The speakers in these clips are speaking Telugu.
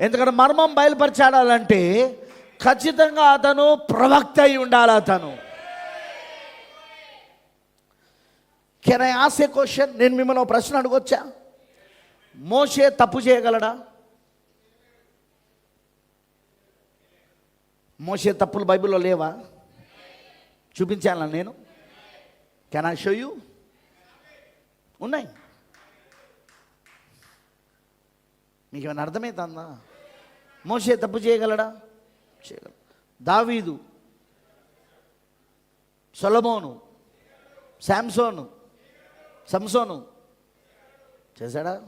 ఎందుకంటే మర్మం బయలుపరచాడాలంటే ఖచ్చితంగా అతను ప్రవక్త అయి ఉండాలి అతను. Can I ask a question నేను మిమ్మల్ని ఒక ప్రశ్న అడగొచ్చా? మోషే తప్పు చేయగలడా? మోసే తప్పులు బైబిల్లో లేవా? చూపించాలా నేను? కెన్ ఐ షో యూ ఉన్నాయి. మీకు ఏమైనా అర్థమవుతుందా మోసే తప్పు చేయగలడా? చేయగల. దావీదు సొలమోను శాంసోను సంసోను చేశాడా?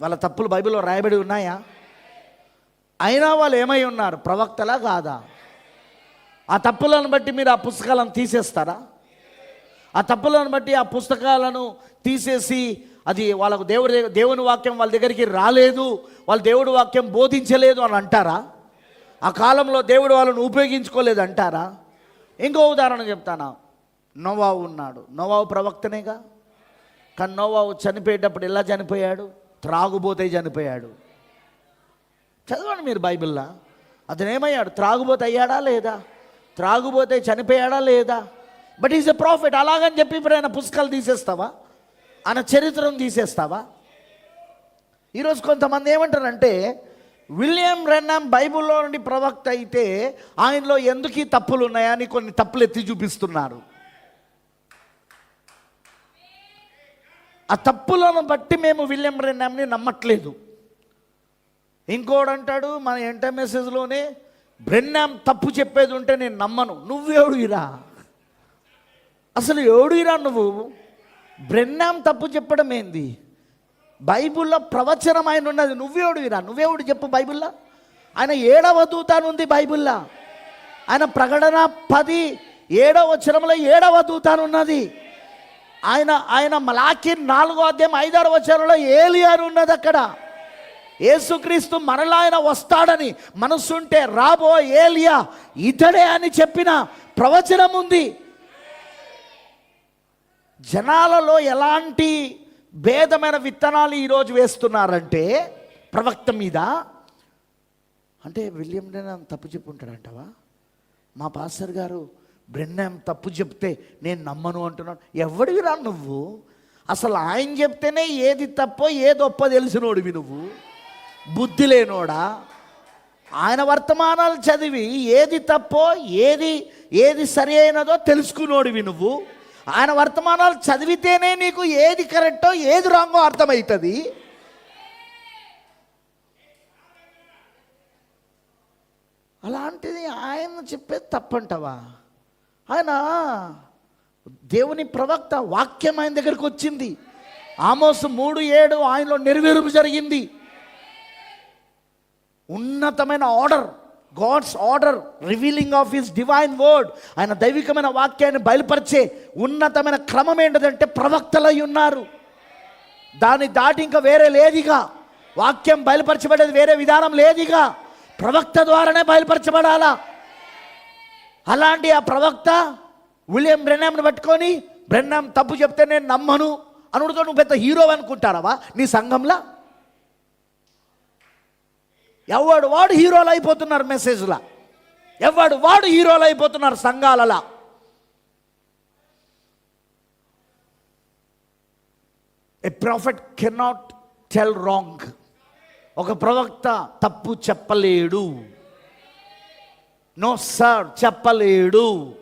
వాళ్ళ తప్పులు బైబిల్లో రాయబడి ఉన్నాయా? అయినా వాళ్ళు ఏమై ఉన్నారు? ప్రవక్తలా కాదా? ఆ తప్పులను బట్టి మీరు ఆ పుస్తకాలను తీసేస్తారా? ఆ తప్పులను బట్టి ఆ పుస్తకాలను తీసేసి అది వాళ్ళకు దేవుడి దేవుని వాక్యం వాళ్ళ దగ్గరికి రాలేదు వాళ్ళు దేవుడి వాక్యం బోధించలేదు అని అంటారా? ఆ కాలంలో దేవుడు వాళ్ళని ఉపయోగించుకోలేదు అంటారా? ఇంకో ఉదాహరణ చెప్తానా? నోవావు ఉన్నాడు. నోవావు ప్రవక్తనేగా? కానీ నోవావు చనిపోయేటప్పుడు ఎలా చనిపోయాడు? త్రాగుబోతే చనిపోయాడు. చదవండి మీరు బైబిల్లా. అతను ఏమయ్యాడు? త్రాగుబోతే అయ్యాడా లేదా? త్రాగుబోతే చనిపోయాడా లేదా? బట్ ఈజ్ ఎ ప్రాఫిట్ అలాగని చెప్పి ఇప్పుడు ఆయన పుస్తకాలు తీసేస్తావా? ఆయన చరిత్రను తీసేస్తావా? ఈరోజు కొంతమంది ఏమంటారంటే విలియం రెన్నాం బైబిల్లో నుండి ప్రవక్త అయితే ఆయనలో ఎందుకు ఈ తప్పులు ఉన్నాయని కొన్ని తప్పులు ఎత్తి చూపిస్తున్నారు. ఆ తప్పులను బట్టి మేము విలియం రెన్నాంని నమ్మట్లేదు. ఇంకోడు అంటాడు మన ఎంట మెసేజ్లోనే బ్రెన్నాం తప్పు చెప్పేది ఉంటే నేను నమ్మను. నువ్వేడుయిరా అసలు ఎవడు ఇరా నువ్వు? బ్రెన్నాం తప్పు చెప్పడం ఏంది? బైబిల్లో ప్రవచనం ఆయన ఉన్నది. నువ్వేవుడు విరా? నువ్వేవుడు చెప్పు బైబిల్లో? ఆయన ఏడవ దూతాను ఉంది బైబిల్లో. ఆయన ప్రకటన పది ఏడవ వచనంలో ఏడవ దూతాను ఉన్నది. ఆయన ఆయన మలాకి నాలుగో అధ్యాయం ఐదారు వచనంలో అని ఉన్నది అక్కడ. యేసుక్రీస్తు మరలా ఆయన వస్తాడని మనసుంటే రాబో ఏలియా ఇతడే అని చెప్పిన ప్రవచనం ఉంది. జనాలలో ఎలాంటి భేదమైన విత్తనాలు ఈరోజు వేస్తున్నారంటే ప్రవక్త మీద అంటే విలియం బ్రెన్నాం తప్పు చెప్పుంటాడంటవా? మా పాస్టర్ గారు బ్రెన్నాం తప్పు చెప్తే నేను నమ్మను అంటున్నాను ఎవడివి రా నువ్వు? అసలు ఆయన చెప్తేనే ఏది తప్పో ఏది ఒప్ప తెలిసినోడివి నువ్వు. బుద్ధి లేనోడా? ఆయన వర్తమానాలు చదివి ఏది తప్పో ఏది ఏది సరి అయినదో తెలుసుకునోడివి నువ్వు. ఆయన వర్తమానాలు చదివితేనే నీకు ఏది కరెక్టో ఏది రాంగో అర్థమవుతుంది. అలాంటిది ఆయన చెప్పేది తప్పంటవా? ఆయన దేవుని ప్రవక్త వాక్యం ఆయన దగ్గరికి వచ్చింది. ఆమోస్ మూడు ఏడు ఆయనలో నెరవేర్పు జరిగింది. ఉన్నతమైన order. God's order revealing of his divine word ఆయన దైవికమైన వాక్యాన్ని బయలుపరిచే ఉన్నతమైన క్రమం ఏంటంటే ప్రవక్తలై ఉన్నారు. దాన్ని దాటి ఇంకా వేరే లేదిగా. వాక్యం బయలుపరచబడేది వేరే విధానం లేదిగా. ప్రవక్త ద్వారానే బయలుపరచబడాలా? అలాంటి ఆ ప్రవక్త విలియం బ్రెన్నాంని పట్టుకొని బ్రెన్నాం తప్పు చెప్తే నేను నమ్మను అనుడితో నువ్వు పెద్ద హీరో అనుకుంటారావా నీ సంఘంలో? ఎవడు వాడు హీరోలు అయిపోతున్నారు మెసేజ్లా? ఎవడు వాడు హీరోలు అయిపోతున్నారు సంఘాలలా? A prophet cannot tell wrong ఒక ప్రవక్త తప్పు చెప్పలేడు. నో సార్ చెప్పలేడు.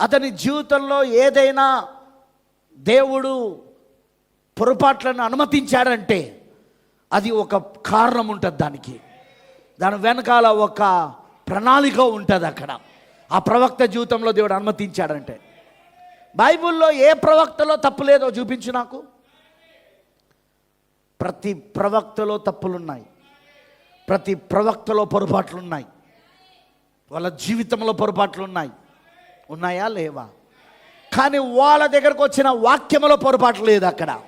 అతని జీవితంలో ఏదైనా దేవుడు పొరపాట్లను అనుమతించాడంటే అది ఒక కారణం ఉంటుంది దానికి. దాని వెనకాల ఒక ప్రణాళిక ఉంటుంది అక్కడ. ఆ ప్రవక్త జీవితంలో దేవుడు అనుమతించాడంటే. బైబిల్లో ఏ ప్రవక్తలో తప్పు లేదో చూపించు నాకు. ప్రతి ప్రవక్తలో తప్పులున్నాయి. ప్రతి ప్రవక్తలో పొరపాట్లున్నాయి. వాళ్ళ జీవితంలో పొరపాట్లు ఉన్నాయి ఉన్నాయా లేవా? కానీ వాళ్ళ దగ్గరకు వచ్చిన వాక్యంలో పొరపాటు లేదు అక్కడ.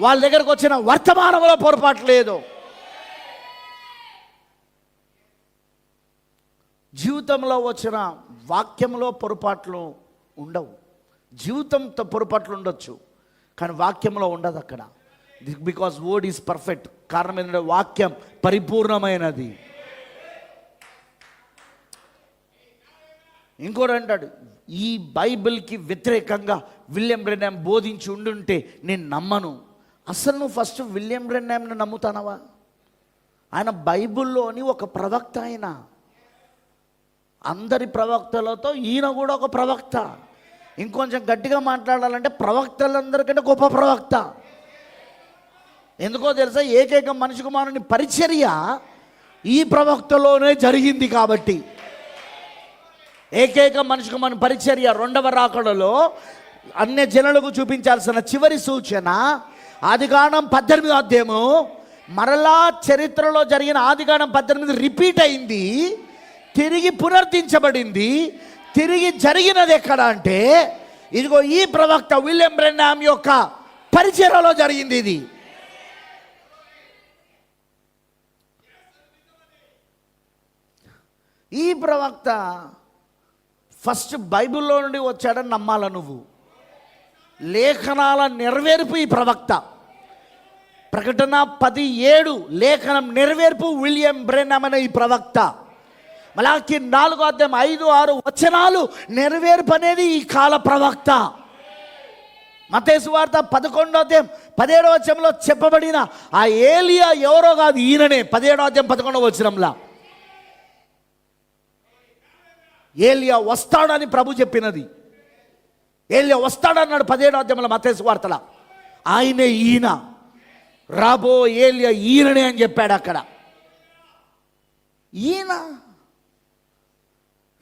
వాళ్ళ దగ్గరకు వచ్చిన వర్తమానంలో పొరపాటు లేదు. జీవితంలో వచ్చిన వాక్యంలో పొరపాట్లు ఉండవు. జీవితంతో పొరపాట్లు ఉండొచ్చు కానీ వాక్యంలో ఉండదు అక్కడ. బికాస్ వర్డ్ ఈజ్ పర్ఫెక్ట్ కారణం ఏంటంటే వాక్యం పరిపూర్ణమైనది. ఇంకోటి అంటాడు ఈ బైబిల్కి వ్యతిరేకంగా విలియం బ్రెన్నాం బోధించి ఉండుంటే నేను నమ్మను. అసలు నువ్వు ఫస్ట్ విలియం బ్రెన్నాంని నమ్ముతానవా? ఆయన బైబిల్లోని ఒక ప్రవక్త ఆయన అందరి ప్రవక్తలతో ఈయన కూడా ఒక ప్రవక్త. ఇంకొంచెం గట్టిగా మాట్లాడాలంటే ప్రవక్తలందరికంటే గొప్ప ప్రవక్త. ఎందుకో తెలుసా? ఏకైక మనిషి కుమారుని పరిచర్య ఈ ప్రవక్తలోనే జరిగింది కాబట్టి. ఏకైక మనిషి కుమారుని పరిచర్య రెండవ రాకడలో అన్య జనులకు చూపించాల్సిన చివరి సూచన ఆదిగానం పద్దెనిమిది అధ్యాయము మరలా చరిత్రలో జరిగిన ఆదిగానం పద్దెనిమిది రిపీట్ అయింది. తిరిగి పునర్దించబడింది తిరిగి జరిగినది ఎక్కడ అంటే ఇదిగో ఈ ప్రవక్త విలియం బ్రెన్నామ్ యొక్క పరిచయలో జరిగింది ఇది. ఈ ప్రవక్త ఫస్ట్ బైబిల్లో నుండి వచ్చాడని నమ్మాల నువ్వు? లేఖనాల నెరవేర్పు ఈ ప్రవక్త. ప్రకటన పది ఏడు లేఖనం నెరవేర్పు విలియం బ్రెన్నామ్ అనే ఈ ప్రవక్త. మలాకి నాలుగో అధ్యాయం ఐదు ఆరు వచనాలు నెరవేర్పనేది ఈ కాల ప్రవక్త. మతేసు వార్త పదకొండో అధ్యాయం పదిహేడో వచనంలో చెప్పబడిన ఆ ఏలియా ఎవరో కాదు ఈయననే. పదిహేడో అధ్యాయం పదకొండవ వచనంలా. ఏలియా వస్తాడని ప్రభు చెప్పినది. ఏలియా వస్తాడన్నాడు పదిహేడో అధ్యాయంలో మతేసు వార్తల. ఆయనే ఈయన. రాబో ఏలియా ఈయననే అని చెప్పాడు అక్కడ. ఈయన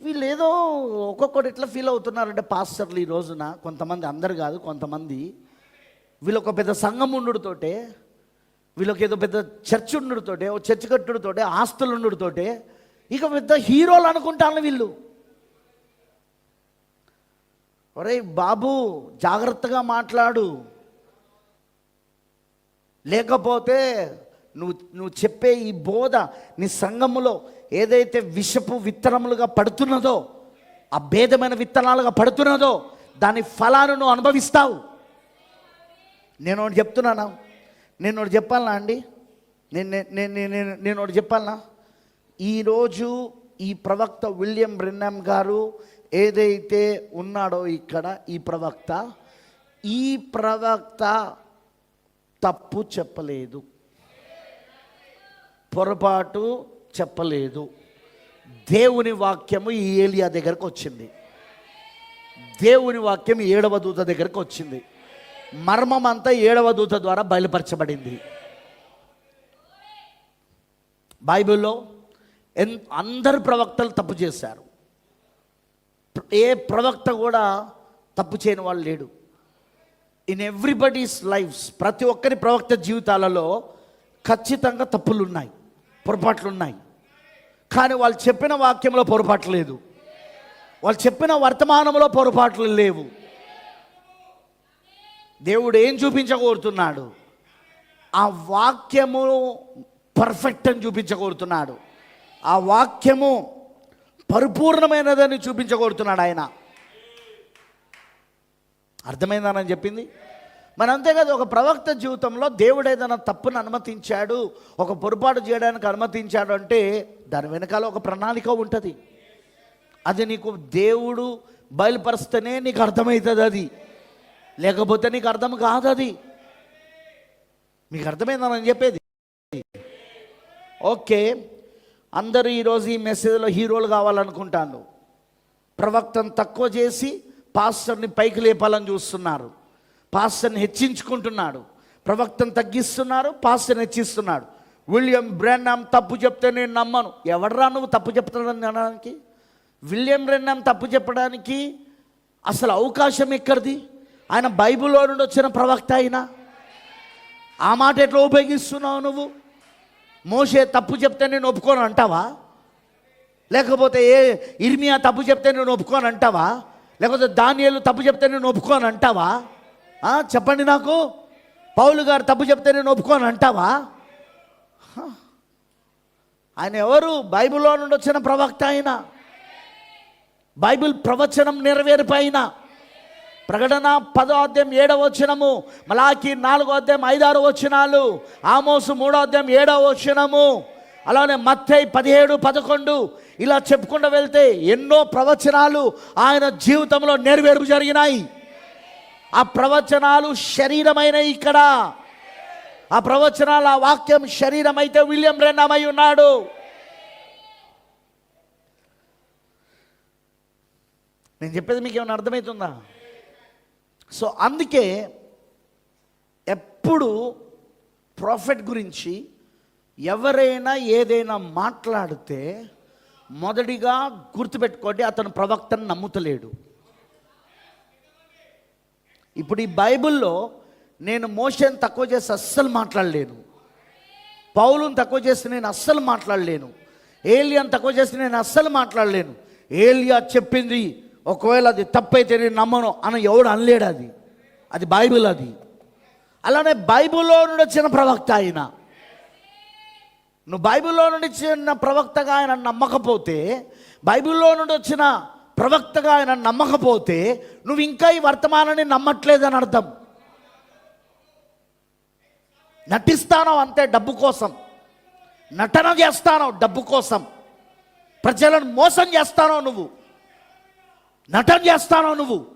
వీళ్ళు ఏదో ఒక్కొక్కటి ఎట్లా ఫీల్ అవుతున్నారంటే పాస్టర్లు ఈ రోజున కొంతమంది అందరు కాదు కొంతమంది వీళ్ళొక పెద్ద సంఘం ఉండుతోటే వీళ్ళకి ఏదో పెద్ద చర్చ్ ఉండుతోటే ఓ చర్చ్ కట్టుడుతోటే ఆస్తులు ఉండుతోటే ఇక పెద్ద హీరోలు అనుకుంటాను వీళ్ళు. ఒరేయ్ బాబు జాగ్రత్తగా మాట్లాడు. లేకపోతే నువ్వు నువ్వు చెప్పే ఈ బోధ నీ సంఘములో ఏదైతే విషపు విత్తనములుగా పడుతున్నదో ఆ భేదమైన విత్తనాలుగా పడుతున్నదో దాని ఫలాలను నువ్వు అనుభవిస్తావు. నేను ఒకటి చెప్తున్నానా? నేను ఒకటి చెప్పాలనా అండి? నేను నేను- నేను నేను ఒకటి చెప్పాలనా? ఈరోజు ఈ ప్రవక్త విలియం బ్రెన్నమ్ గారు ఏదైతే ఉన్నాడో ఇక్కడ ఈ ప్రవక్త ఈ ప్రవక్త తప్పు చెప్పలేదు. పొరపాటు చెప్పలేదు. దేవుని వాక్యము ఈ ఏలియా దగ్గరకు వచ్చింది. దేవుని వాక్యం ఏడవ దూత దగ్గరకు వచ్చింది. మర్మం అంతా ఏడవ దూత ద్వారా బయలుపరచబడింది. బైబిల్లో ఎన్ అందరు ప్రవక్తలు తప్పు చేశారు. ఏ ప్రవక్త కూడా తప్పు చేయని వాళ్ళు లేడు. ఇన్ ఎవ్రీబడీస్ లైఫ్స్ ప్రతి ఒక్కరి ప్రవక్త జీవితాలలో ఖచ్చితంగా తప్పులు ఉన్నాయి పొరపాట్లు ఉన్నాయి కానీ వాళ్ళు చెప్పిన వాక్యంలో పొరపాట్లు లేదు. వాళ్ళు చెప్పిన వర్తమానంలో పొరపాట్లు లేవు. దేవుడు ఏం చూపించకూరుతున్నాడు ఆ వాక్యము పర్ఫెక్ట్ అని చూపించకూరుతున్నాడు ఆ వాక్యము పరిపూర్ణమైనదని చూపించకూరుతున్నాడు ఆయన. అర్థమైందని చెప్పింది? మరి అంతేకాదు ఒక ప్రవక్త జీవితంలో దేవుడు ఏదైనా తప్పును అనుమతించాడు ఒక పొరపాటు చేయడానికి అనుమతించాడు అంటే దాని వెనకాల ఒక ప్రణాళిక ఉంటుంది. అది నీకు దేవుడు బయలుపరిస్తేనే నీకు అర్థమవుతుంది అది. లేకపోతే నీకు అర్థం కాదు అది. మీకు అర్థమైందని చెప్పేది? ఓకే అందరూ ఈరోజు ఈ మెసేజ్లో హీరోలు కావాలనుకుంటాను. ప్రవక్తను తక్కువ చేసి పాస్టర్ని పైకి లేపాలని చూస్తున్నారు. పాస్టర్ని హెచ్చించుకుంటున్నాడు. ప్రవక్తను తగ్గిస్తున్నారు పాస్టర్ని హెచ్చిస్తున్నాడు. విలియం బ్రెన్నామ్ తప్పు చెప్తే నేను నమ్మను. ఎవడరా నువ్వు తప్పు చెప్తాడని అనడానికి? విలియం బ్రెన్నామ్ తప్పు చెప్పడానికి అసలు అవకాశం ఎక్కడిది? ఆయన బైబిల్లో నుండి వచ్చిన ప్రవక్త అయినా? ఆ మాట ఎట్లా ఉపయోగిస్తున్నావు నువ్వు? మోసే తప్పు చెప్తే నేను ఒప్పుకోను అంటావా? లేకపోతే ఏ ఇర్మియా తప్పు చెప్తే నేను ఒప్పుకోను అంటావా? లేకపోతే దానియలు తప్పు చెప్తే నేను ఒప్పుకోను అంటావా? చెప్పండి నాకు. పౌలు గారు తప్పు చెప్తే నేను ఒప్పుకోను అంటావా? ఆయన ఎవరు? బైబిల్లో నుండి వచ్చిన ప్రవక్త ఆయన. బైబిల్ ప్రవచనం నెరవేర్పు ఆయన. ప్రకటన పదో అధ్యాయం ఏడవ వచ్చినము మలాకి నాలుగో అధ్యాయం ఐదారు వచ్చినాలు ఆమోసు మూడో అధ్యాయం ఏడవ వచ్చినము అలానే మత్తై పదిహేడు పదకొండు ఇలా చెప్పుకుంటూ వెళ్తే ఎన్నో ప్రవచనాలు ఆయన జీవితంలో నెరవేర్పు జరిగినాయి. ఆ ప్రవచనాలు శరీరమైన ఇక్కడ. ఆ ప్రవచనాలు ఆ వాక్యం శరీరం అయితే విలియం రెండమై ఉన్నాడు. నేను చెప్పేది మీకు ఏమైనా అర్థమవుతుందా సో అందుకే ఎప్పుడు ప్రాఫిట్ గురించి ఎవరైనా ఏదైనా మాట్లాడితే మొదటిగా గుర్తుపెట్టుకోండి అతను ప్రవక్తను నమ్ముతలేడు. ఇప్పుడు ఈ బైబిల్లో నేను మోషన్ తక్కువ చేసి అస్సలు మాట్లాడలేను. పౌలుని తక్కువ చేసి నేను అస్సలు మాట్లాడలేను. ఏలియాను తక్కువ చేసి నేను అస్సలు మాట్లాడలేను. ఏలియా చెప్పింది ఒకవేళ అది తప్పైతే నేను నమ్మను అని ఎవడు అనలేడు అది. అది బైబిల్ అది. అలానే బైబిల్లో నుండి వచ్చిన ప్రవక్త ఆయన. నువ్వు బైబిల్లో నుండి చిన్న ప్రవక్తగా ఆయన నమ్మకపోతే బైబిల్లో నుండి వచ్చిన ప్రవక్తగా ఆయన నమ్మకపోతే నువ్వు ఇంకా ఈ వర్తమానాన్ని నమ్మట్లేదని అర్థం. నటిస్తానో అంతే డబ్బు కోసం. నటన చేస్తానో డబ్బు కోసం. ప్రజలను మోసం చేస్తానో నువ్వు. నటన చేస్తానో నువ్వు.